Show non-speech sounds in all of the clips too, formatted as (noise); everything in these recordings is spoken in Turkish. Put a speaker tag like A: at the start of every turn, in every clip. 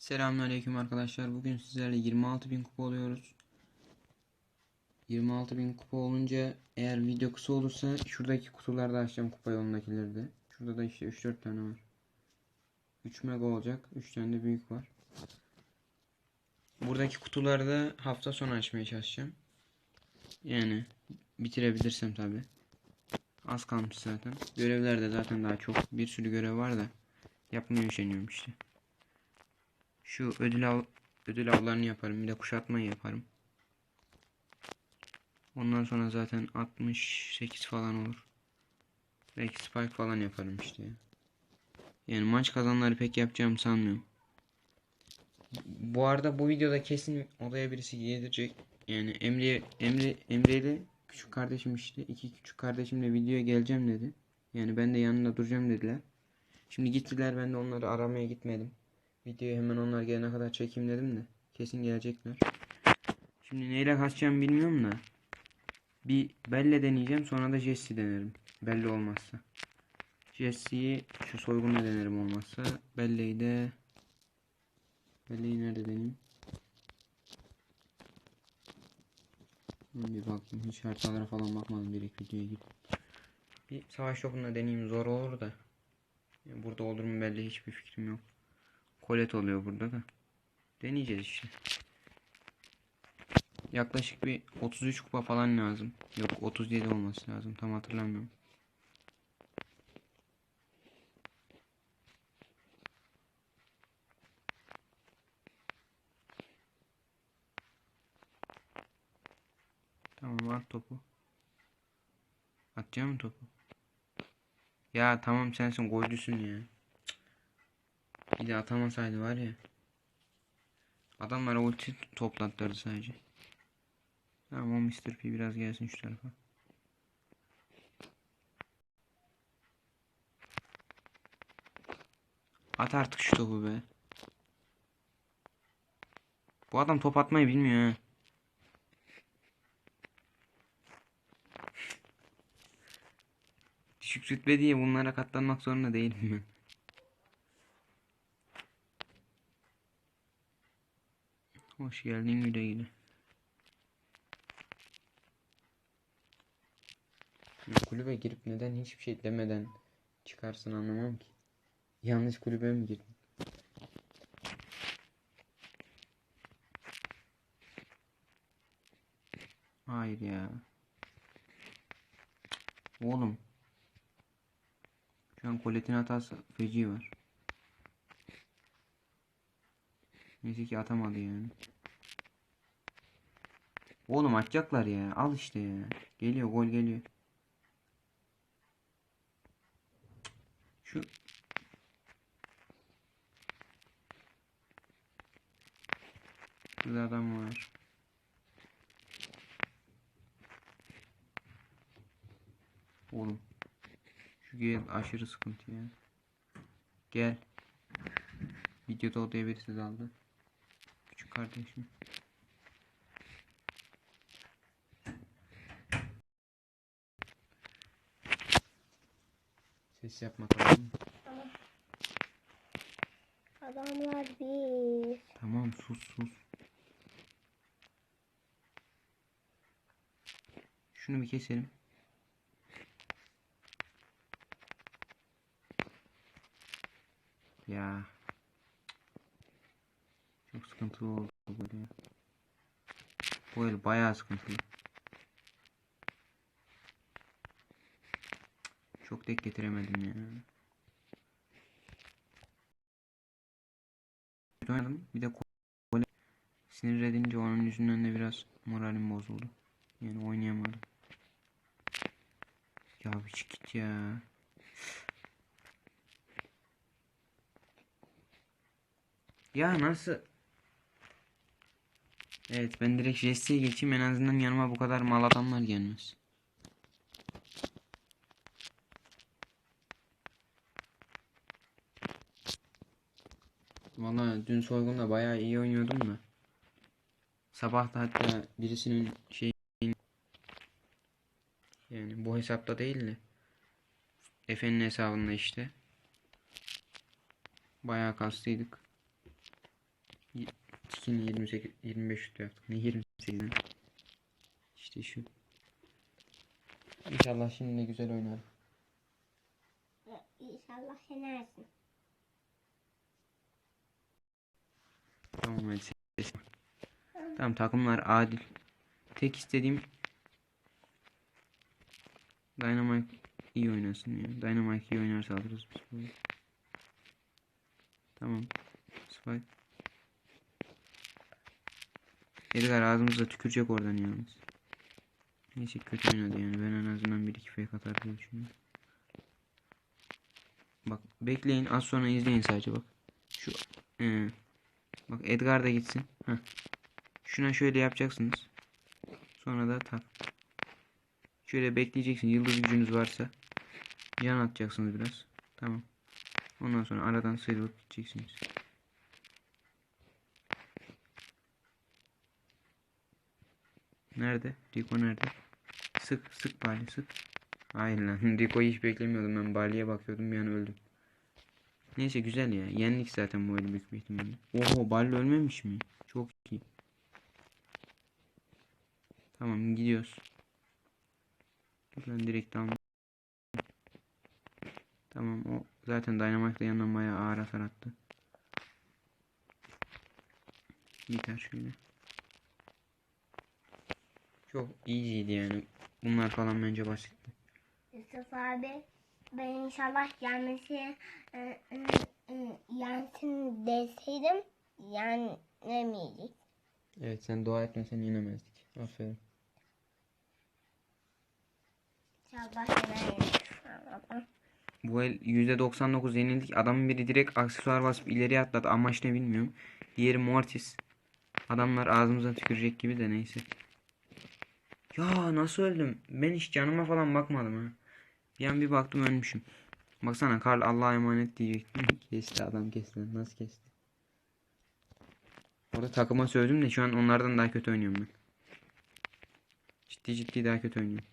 A: Selamünaleyküm arkadaşlar. Bugün sizlerle 26.000 kupa oluyoruz. 26.000 kupa olunca eğer video kısa olursa şuradaki kutularda açacağım kupa yolundakileri de. Şurada da işte 3-4 tane var. 3 mega olacak. 3 tane de büyük var. Buradaki kutularda hafta sonu açmaya çalışacağım. Yani bitirebilirsem tabi. Az kalmış zaten. Görevler de zaten daha çok. Bir sürü görev var da yapmaya üşeniyorum işte. Şu ödül av ödül avlarını yaparım. Bir de kuşatmayı yaparım. Ondan sonra zaten 68 falan olur. Belki spike falan yaparım işte. ya. Yani maç kazanları pek yapacağım sanmıyorum. Bu arada bu videoda kesin odaya birisi gelecek. Yani Emre Emre Emre ile küçük kardeşim işte iki küçük kardeşimle videoya geleceğim dedi. Yani ben de yanında duracağım dediler. Şimdi gittiler ben de onları aramaya gitmedim. Videoyu hemen onlar gelene kadar çekeyim dedim de. Kesin gelecekler. Şimdi neyle kaçacağım bilmiyorum da. Bir Belle deneyeceğim sonra da Jesse denerim. Belle olmazsa. Jesse'yi şu soygunla denerim olmazsa. Belle'yi de Belle'yi nerede deneyeyim? Bir bakayım. Hiç haritalara falan bakmadım direkt videoya gidip. Bir savaş topunda deneyeyim zor olur da. Burada olur mu belli hiçbir fikrim yok. Kolet oluyor burada da. Deneyeceğiz işte. Yaklaşık bir 33 kupa falan lazım. Yok 37 olması lazım. Tam hatırlamıyorum. Tamam at topu. Atacağım topu? Ya tamam sensin golcüsün ya. Bir de atamasaydı var ya. Adamlara ulti toplattırdı sadece. Tamam o Mr. P biraz gelsin şu tarafa. At artık şu topu be. Bu adam top atmayı bilmiyor ha. Düşük rütbe diye bunlara katlanmak zorunda değilim ben. Hoş geldin güle güle. Kulübe girip neden hiçbir şey demeden çıkarsın anlamam ki. Yanlış kulübe mi girdin? Hayır ya. Oğlum. Şu an Colette'in hatası feci var. Neyse ki atamadı yani. Oğlum atacaklar ya. Al işte ya. Geliyor gol geliyor. Şu Burada adam var. Oğlum. Şu gel aşırı sıkıntı ya. Gel. Videoda odaya birisi daldı. Kardeşim. Ses yapma tamam mı?
B: Adamlar bir.
A: Tamam sus sus. Şunu bir keselim. Ya. Çok sıkıntılı oldu el ya. Bu el bayağı sıkıntılı. Çok tek getiremedim ya. Oynadım. Bir de gole sinir edince onun yüzünden de biraz moralim bozuldu. Yani oynayamadım. Ya bir git ya. Ya nasıl? Evet ben direkt Jesse'ye geçeyim en azından yanıma bu kadar mal adamlar gelmez. Valla dün soygunda bayağı iyi oynuyordum da. Sabah da hatta birisinin şey yani bu hesapta değil de Efe'nin hesabında işte. Bayağı kastıydık. Tikini 28 25 şut yaptık. Ne 28'den? İşte şu. İnşallah şimdi de güzel oynar.
B: İnşallah yenersin.
A: Tamam hadi ses. Tamam takımlar adil. Tek istediğim Dynamite iyi oynasın ya. Dynamite iyi oynarsa alırız biz bunu. Tamam. Spike. Edgar ağzımıza tükürecek oradan yalnız. Neyse kötü oynadı yani. Ben en azından bir iki fake atar diye düşünüyorum. Bak bekleyin az sonra izleyin sadece bak. Şu ee, Bak Edgar da gitsin. Heh. Şuna şöyle yapacaksınız. Sonra da tak. Şöyle bekleyeceksin. Yıldız gücünüz varsa. Yan atacaksınız biraz. Tamam. Ondan sonra aradan sıyrılıp gideceksiniz. Nerede? Rico nerede? Sık sık Bali sık. Hayır lan (laughs) Rico'yu hiç beklemiyordum ben Bali'ye bakıyordum bir an öldüm. Neyse güzel ya. Yendik zaten bu oyunu büyük bir ihtimalle. Oho Bali ölmemiş mi? Çok iyi. Tamam gidiyoruz. Lan direkt alma. Tamam o zaten Dynamite'la yanından bayağı ağır hasar attı. Biter şöyle. Çok easy'ydi yani. Bunlar falan bence basitti.
B: Yusuf abi ben inşallah gelmesi e, e, e, yensin deseydim yenemeyecek.
A: Evet sen dua etmesen yenemezdik. Aferin.
B: İnşallah. Allah'ım.
A: Bu el %99 yenildik. Adamın biri direkt aksesuar basıp ileriye atladı. Amaç ne bilmiyorum. Diğeri Mortis. Adamlar ağzımıza tükürecek gibi de neyse. Ya nasıl öldüm? Ben hiç canıma falan bakmadım ha. Bir an bir baktım ölmüşüm. Baksana Karl Allah'a emanet diyecektim. (laughs) kesti adam kesti. Nasıl kesti? Orada takıma söyledim de şu an onlardan daha kötü oynuyorum ben. Ciddi ciddi daha kötü oynuyorum.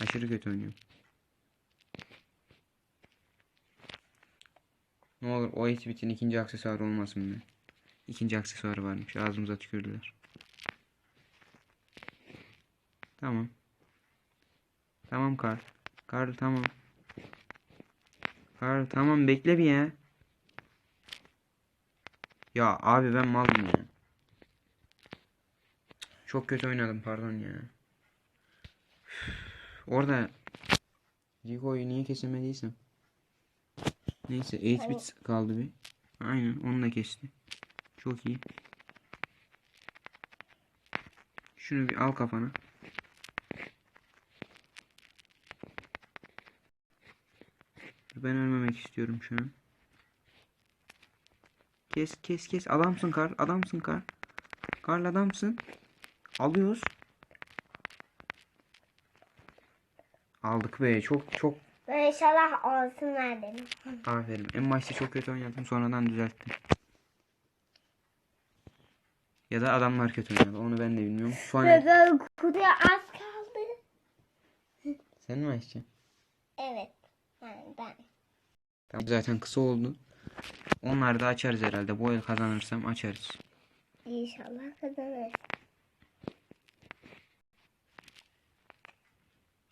A: Aşırı kötü oynuyorum. Ne olur o bitin ikinci aksesuarı olmasın be. İkinci aksesuarı varmış. Ağzımıza tükürdüler. Tamam. Tamam Karl. Karl tamam. Karl tamam bekle bir ya. Ya abi ben malım ya. Çok kötü oynadım pardon ya. Orada Rico'yu niye kesemediysem. Neyse 8 bit kaldı bir. Aynen onu da kesti. Çok iyi. Şunu bir al kafana. Ben ölmemek istiyorum şu an. Kes kes kes. Adamsın Karl. Adamsın Karl. Karl adamsın. Alıyoruz. Aldık be. Çok çok
B: Ben inşallah olsunlar dedim.
A: Aferin. En başta çok kötü oynadım. Sonradan düzelttim. Ya da adamlar kötü oynadı. Onu ben de bilmiyorum. Sonra
B: kutuya az kaldı.
A: sen mi açacaksın? Tamam. Zaten kısa oldu. Onları da açarız herhalde. Bu el kazanırsam açarız.
B: İnşallah kazanırız.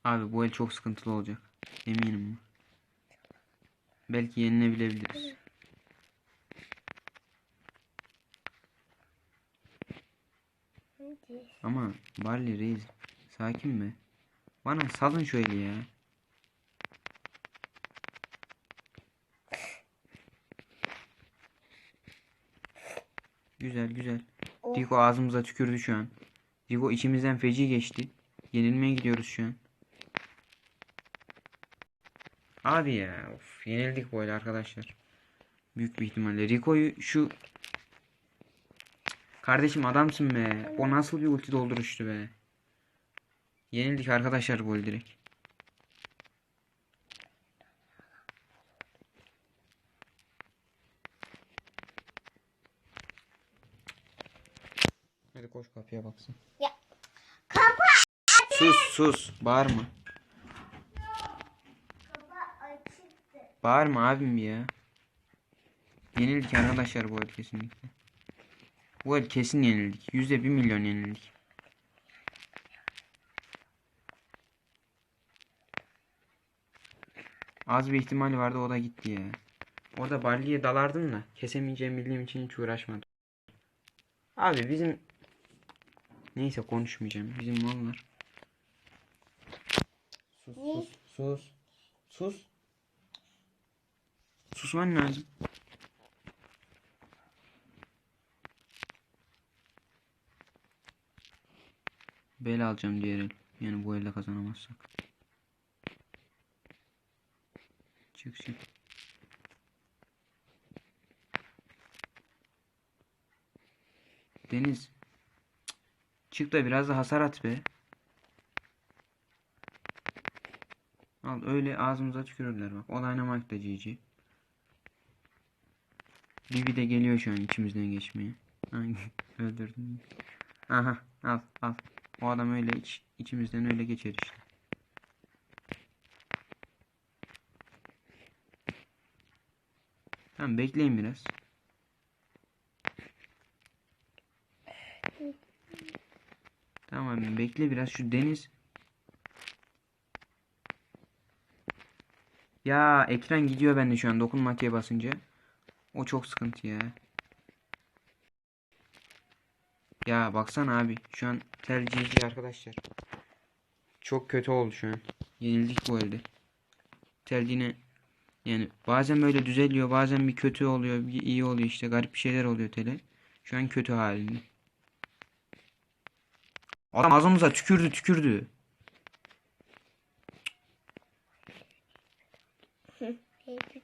A: Abi bu el çok sıkıntılı olacak. Eminim. Belki yenilebiliriz.
B: Hadi.
A: Ama Barley Reis sakin be. Bana salın eli ya. Güzel güzel.
B: Oh.
A: Digo ağzımıza tükürdü şu an. Digo içimizden feci geçti. Yenilmeye gidiyoruz şu an. Abi ya of, yenildik el arkadaşlar. Büyük bir ihtimalle. Rico'yu şu Kardeşim adamsın be. O nasıl bir ulti dolduruştu be. Yenildik arkadaşlar el direkt. Hadi koş kapıya baksın.
B: Ya. Kapı.
A: Sus sus. Bağırma. Bağırma abim ya. Yenildik arkadaşlar bu el kesinlikle. Bu el kesin yenildik. Yüzde bir milyon yenildik. Az bir ihtimali vardı o da gitti ya. Orada Barley'e dalardım da kesemeyeceğimi bildiğim için hiç uğraşmadım. Abi bizim neyse konuşmayacağım. Bizim mallar. Sus sus sus. Sus. Susman lazım. Bel alacağım diğer el. Yani bu elde kazanamazsak. Çık çık. Deniz. Çık da biraz da hasar at be. Al öyle ağzımıza tükürürler bak. O Dynamite da GG. Bibi de geliyor şu an içimizden geçmeye. (laughs) Öldürdüm. Aha al al. O adam öyle iç, içimizden öyle geçer işte. Tamam bekleyin biraz. Tamam bekle biraz şu deniz. Ya ekran gidiyor bende şu an dokunmatiğe basınca. O çok sıkıntı ya. Ya baksana abi şu an GG arkadaşlar. Çok kötü oldu şu an. Yenildik bu elde. Tel yine yani bazen böyle düzeliyor bazen bir kötü oluyor bir iyi oluyor işte garip bir şeyler oluyor tele. Şu an kötü halinde. Adam ağzımıza tükürdü tükürdü.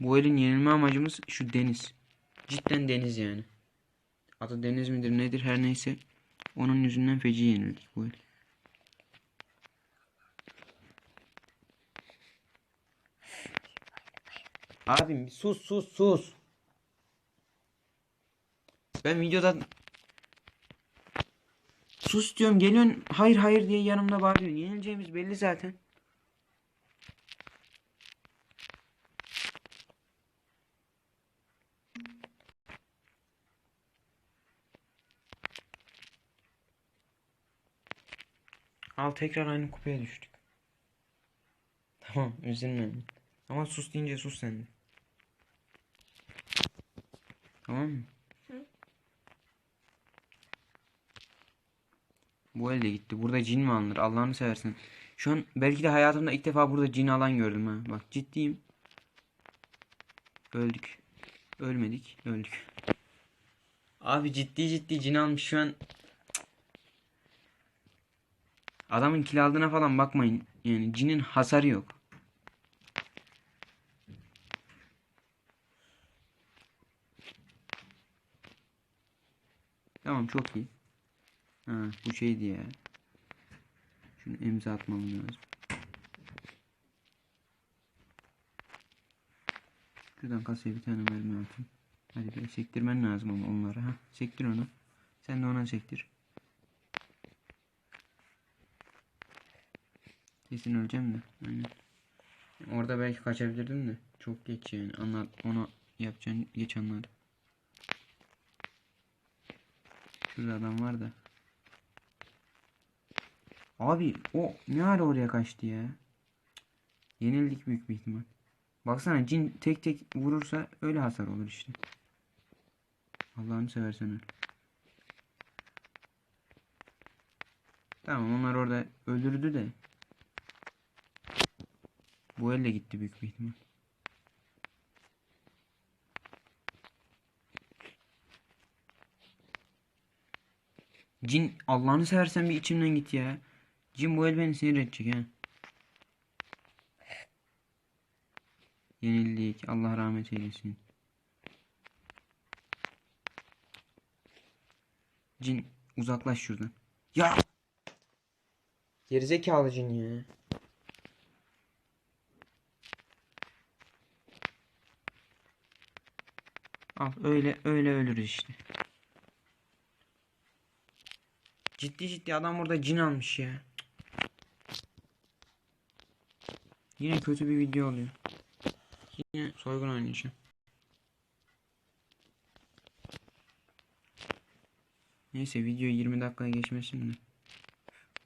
A: Bu elin yenilme amacımız şu deniz. Cidden deniz yani. Adı deniz midir nedir her neyse. Onun yüzünden feci yenildik bu el. Abim sus sus sus. Ben videoda sus diyorum geliyorsun hayır hayır diye yanımda bağırıyorsun. Yenileceğimiz belli zaten. Al tekrar aynı kupaya düştük. Tamam üzülme. Ama sus deyince sus sen de. Tamam mı? Bu elde gitti. Burada cin mi alınır? Allah'ını seversen. Şu an belki de hayatımda ilk defa burada cin alan gördüm ha. Bak ciddiyim. Öldük. Ölmedik. Öldük. Abi ciddi ciddi cin almış şu an. Adamın kill aldığına falan bakmayın. Yani cinin hasarı yok. Tamam çok iyi. Ha bu şeydi ya. Şunu imza atmam lazım. Şuradan kasaya bir tane mermi atayım. Hadi bir sektirmen lazım ama onları ha. Sektir onu. Sen de ona sektir. Kesin öleceğim de. Aynen. Orada belki kaçabilirdim de. Çok geç yani. Anlat onu yapacağın geç anladım. Şurada adam var da. Abi o ne ara oraya kaçtı ya? Yenildik büyük bir ihtimal. Baksana cin tek tek vurursa öyle hasar olur işte. Allah'ını seversen öl. Tamam onlar orada öldürdü de. Bu elle gitti büyük bir ihtimal. Cin Allah'ını seversen bir içimden git ya. Cin bu el beni sinir edecek ha. Yenildik. Allah rahmet eylesin. Cin uzaklaş şuradan. Ya! Gerizekalı cin ya. Al öyle öyle ölürüz işte. Ciddi ciddi adam burada cin almış ya. Yine kötü bir video oluyor. Yine soygun oynayacağım. Neyse video 20 dakikaya geçmesin de.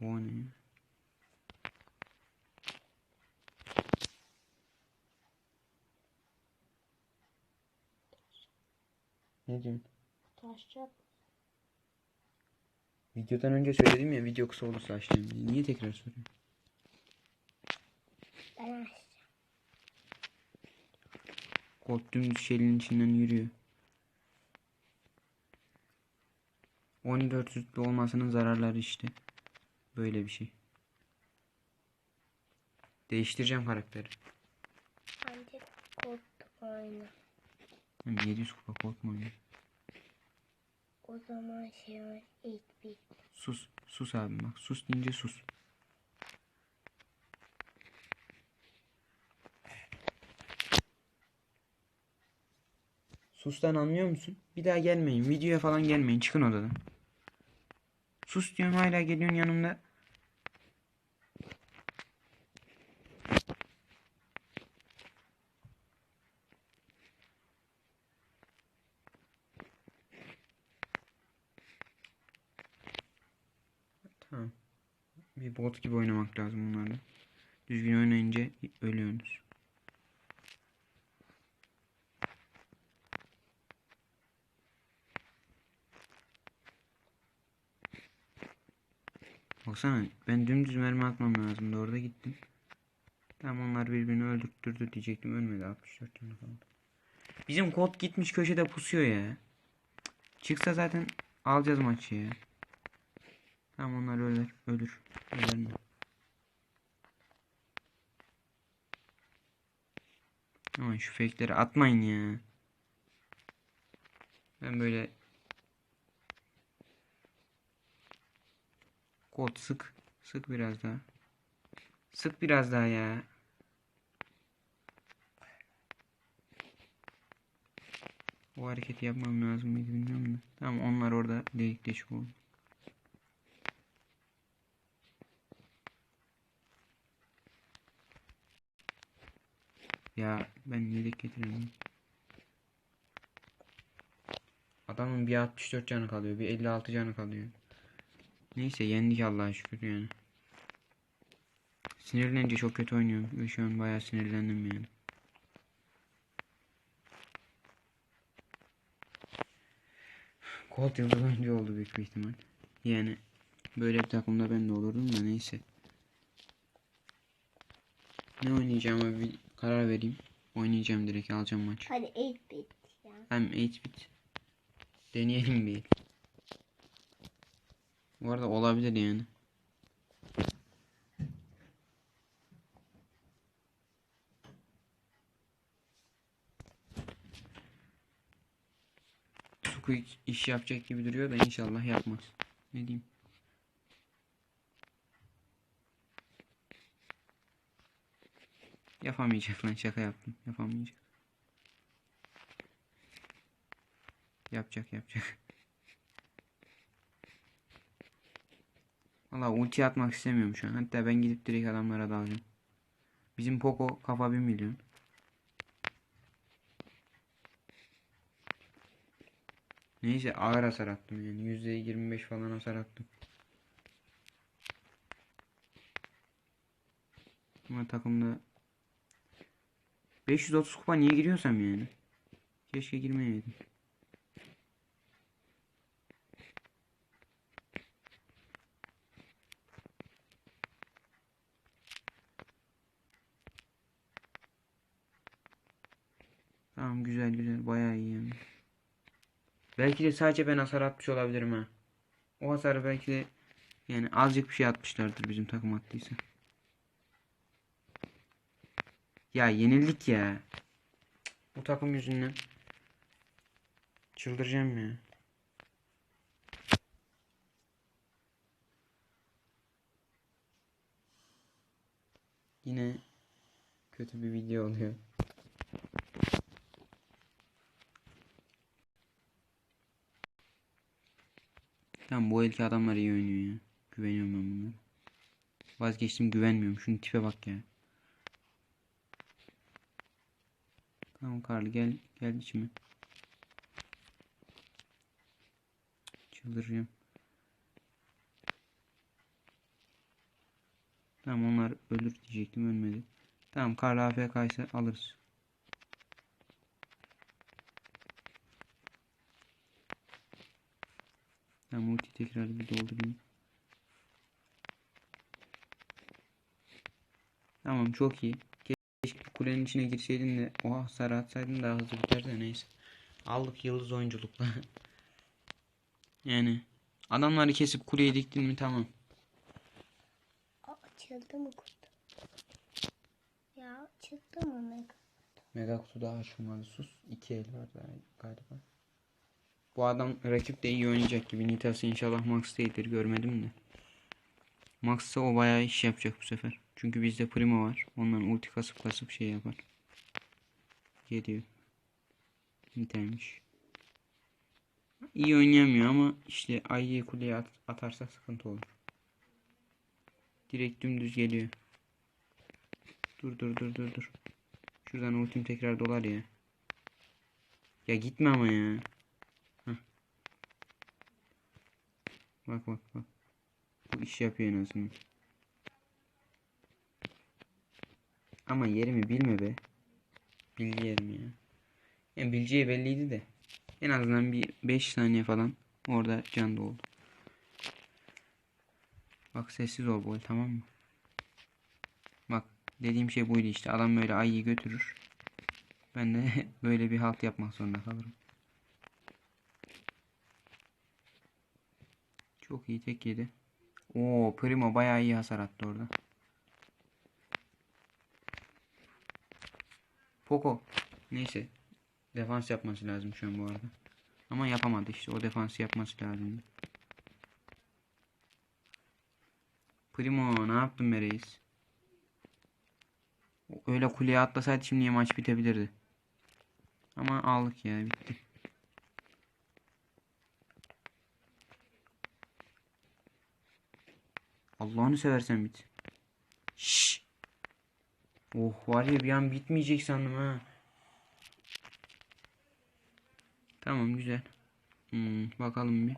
A: O ne? Ne diyorsun?
B: Taşacak.
A: Videodan önce söyledim ya video kısa olursa açacağım. Niye tekrar soruyorsun? Kod dümdüz şelin içinden yürüyor. 14 sütlü olmasının zararları işte. Böyle bir şey. Değiştireceğim karakteri.
B: Bence oyna.
A: Hem 700 kupa korkma ya.
B: O zaman şey var. ilk bir.
A: Sus. Sus abim bak. Sus deyince sus. Sustan anlıyor musun? Bir daha gelmeyin. Videoya falan gelmeyin. Çıkın odadan. Sus diyorum hala geliyorsun yanımda. Tamam. Bir bot gibi oynamak lazım bunlarla. Düzgün oynayınca ölüyorsunuz. Baksana ben dümdüz mermi atmam lazım. Orada gittim. Tamam onlar birbirini öldürttürdü diyecektim. Ölmedi 64 canı kaldı. Bizim kod gitmiş köşede pusuyor ya. Çıksa zaten alacağız maçı ya. Tamam onlar ölür. Ölür. Ölür mü? Aman şu fake'leri atmayın ya. Ben böyle Kod sık. Sık biraz daha. Sık biraz daha ya. O hareketi yapmam lazım mıydı bilmiyorum da. Tamam onlar orada delik deşik oldu. Ya ben yedek getiremiyorum. Adamın bir 64 canı kalıyor, bir 56 canı kalıyor. Neyse yendik Allah'a şükür yani. Sinirlenince çok kötü oynuyorum şu an bayağı sinirlendim yani. Colt yıldız oyuncu oldu büyük bir ihtimal. Yani böyle bir takımda ben de olurdum da neyse. Ne oynayacağıma bir karar vereyim. Oynayacağım direkt alacağım maç.
B: Hadi ilk bit ya.
A: Hem 8 bit. Deneyelim bir. Bu arada olabilir yani. Squeak iş yapacak gibi duruyor da inşallah yapmaz. Ne diyeyim? Yapamayacak lan şaka yaptım. Yapamayacak. Yapacak yapacak. Valla ulti atmak istemiyorum şu an. Hatta ben gidip direkt adamlara dalacağım. Bizim Poco kafa 1 milyon. Neyse ağır hasar attım yani. %25 falan hasar attım. Ama takımda 530 kupa niye giriyorsam yani. Keşke girmeyeydim. Tamam güzel güzel bayağı iyi yani. Belki de sadece ben hasar atmış olabilirim ha. O hasarı belki de yani azıcık bir şey atmışlardır bizim takım attıysa. Ya yenildik ya. Bu takım yüzünden. Çıldıracağım ya. Yine kötü bir video oluyor. Lan bu elki adamlar iyi oynuyor ya. Güveniyorum ben bunlara. Vazgeçtim güvenmiyorum. Şunun tipe bak ya. Tamam Karlı gel gel içime. Çıldıracağım. Tamam onlar ölür diyecektim ölmedi. Tamam Karlı AFK'ysa alırız. Tamam ulti tekrar bir doldurayım. Tamam çok iyi. Keşke kulenin içine girseydin de o hasarı atsaydın daha hızlı biter de neyse. Aldık yıldız oyunculukla. (laughs) yani adamları kesip kuleye diktin mi tamam.
B: Aa, açıldı mı kutu? Ya açıldı mı mega?
A: Mega kutu daha açılmadı sus. İki el var galiba. Bu adam rakip de iyi oynayacak gibi. Nitas'ı inşallah Max değildir görmedim de. Max'sa o bayağı iş yapacak bu sefer. Çünkü bizde Primo var. Ondan ulti kasıp kasıp şey yapar. Geliyor. Nitaymış. İyi oynayamıyor ama işte Ayı'yı kuleye at atarsak sıkıntı olur. Direkt dümdüz geliyor. Dur dur dur dur dur. Şuradan ultim tekrar dolar ya. Ya gitme ama ya. Bak bak bak. Bu iş yapıyor en azından. Ama yerimi bilme be. Bilgi yerimi ya. Yani bileceği belliydi de. En azından bir 5 saniye falan orada can doldu. Bak sessiz ol boy tamam mı? Bak dediğim şey buydu işte. Adam böyle ayıyı götürür. Ben de (laughs) böyle bir halt yapmak zorunda kalırım. Çok iyi tek yedi. Oo Primo bayağı iyi hasar attı orada. Poco. Neyse. Defans yapması lazım şu an bu arada. Ama yapamadı işte. O defansı yapması lazım. Primo ne yaptın be? Öyle kuleye atlasaydı şimdi maç bitebilirdi. Ama aldık ya bitti. Allah'ını seversen bit. Şşş. Oh var ya bir an bitmeyecek sandım ha. Tamam güzel. Hmm, bakalım bir.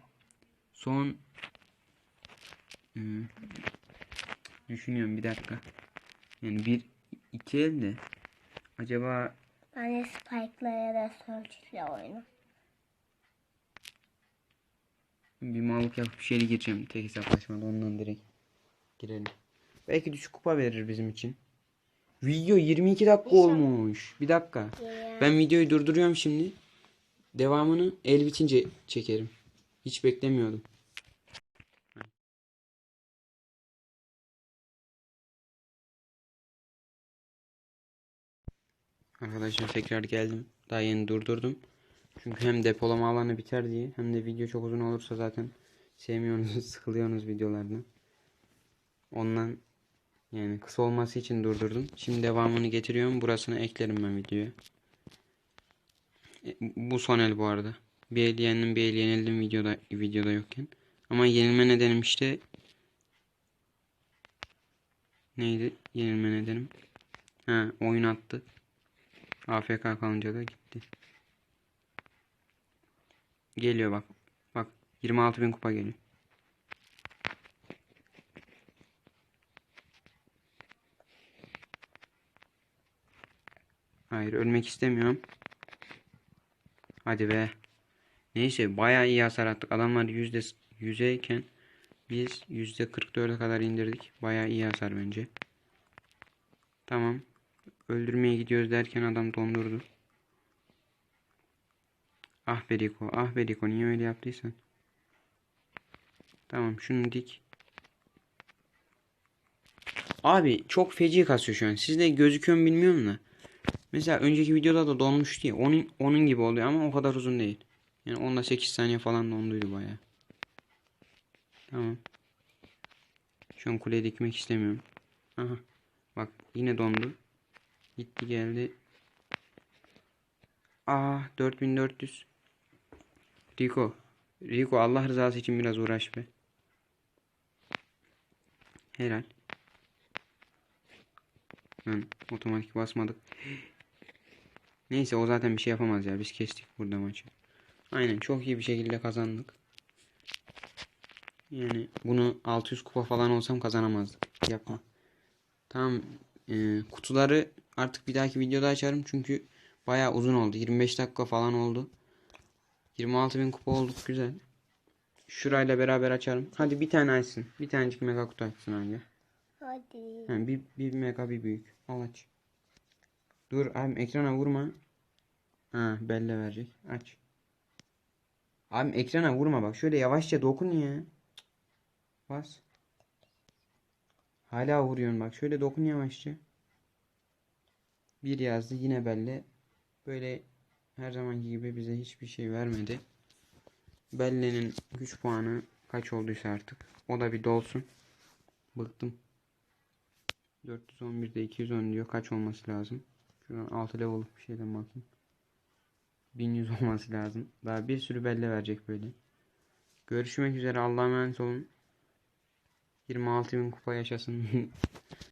A: Son Hmm. Düşünüyorum bir dakika. Yani bir iki el de acaba
B: Ben de Spike'la ya da Surge'le oyunu.
A: bir mallık yapıp bir şeyle gireceğim tek hesaplaşmada ondan direkt girelim. Belki düşük kupa verir bizim için. Video 22 dakika olmuş. Bir dakika. Ben videoyu durduruyorum şimdi. Devamını el bitince çekerim. Hiç beklemiyordum. Arkadaşlar tekrar geldim. Daha yeni durdurdum. Çünkü hem depolama alanı biter diye hem de video çok uzun olursa zaten sevmiyorsunuz, (laughs) sıkılıyorsunuz videolardan. Ondan yani kısa olması için durdurdum. Şimdi devamını getiriyorum. Burasını eklerim ben videoya. E, Bu son el bu arada. Bir el yendim bir el yenildim videoda videoda yokken. Ama yenilme nedenim işte neydi yenilme nedenim? Ha oyun attı. AFK kalınca da gitti. Geliyor bak. Bak 26.000 kupa geliyor. Hayır ölmek istemiyorum. Hadi be. Neyse bayağı iyi hasar attık. Adamlar yüzde yüzeyken biz yüzde 44'e kadar indirdik. Bayağı iyi hasar bence. Tamam. Öldürmeye gidiyoruz derken adam dondurdu. Ah be. Ah be. Niye öyle yaptıysan? Tamam şunu dik. Abi çok feci kasıyor şu an. Sizde gözüküyor mu bilmiyorum da. Mesela önceki videoda da donmuştu ya. Onun, onun gibi oluyor ama o kadar uzun değil. Yani onda 8 saniye falan donduydu baya. Tamam. Şu an kuleye dikmek istemiyorum. Aha. Bak yine dondu. Gitti geldi. Aa 4400. Rico. Rico Allah rızası için biraz uğraş be. Helal. Lan otomatik basmadık. Neyse o zaten bir şey yapamaz ya. Biz kestik burada maçı. Aynen çok iyi bir şekilde kazandık. Yani bunu 600 kupa falan olsam kazanamazdık. Yapma. Tamam. Ee, kutuları artık bir dahaki videoda açarım çünkü bayağı uzun oldu. 25 dakika falan oldu. 26.000 kupa olduk güzel. Şurayla beraber açarım. Hadi bir tane açsın. Bir tanecik mega kutu açsın anca.
B: Hadi.
A: Ha, bir, bir mega bir büyük. Al aç. Dur abi ekrana vurma. Ha belle verecek. Aç. Abi ekrana vurma bak. Şöyle yavaşça dokun ya. Bas. Hala vuruyorsun bak. Şöyle dokun yavaşça. Bir yazdı yine belle. Böyle her zamanki gibi bize hiçbir şey vermedi. Belle'nin güç puanı kaç olduysa artık. O da bir dolsun. Bıktım. 411'de 210 diyor. Kaç olması lazım? Şuradan 6 level bir şeyden bakayım. 1100 (laughs) olması lazım. Daha bir sürü belle verecek böyle. Görüşmek üzere. Allah'a emanet olun. 26.000 kupa yaşasın. (laughs)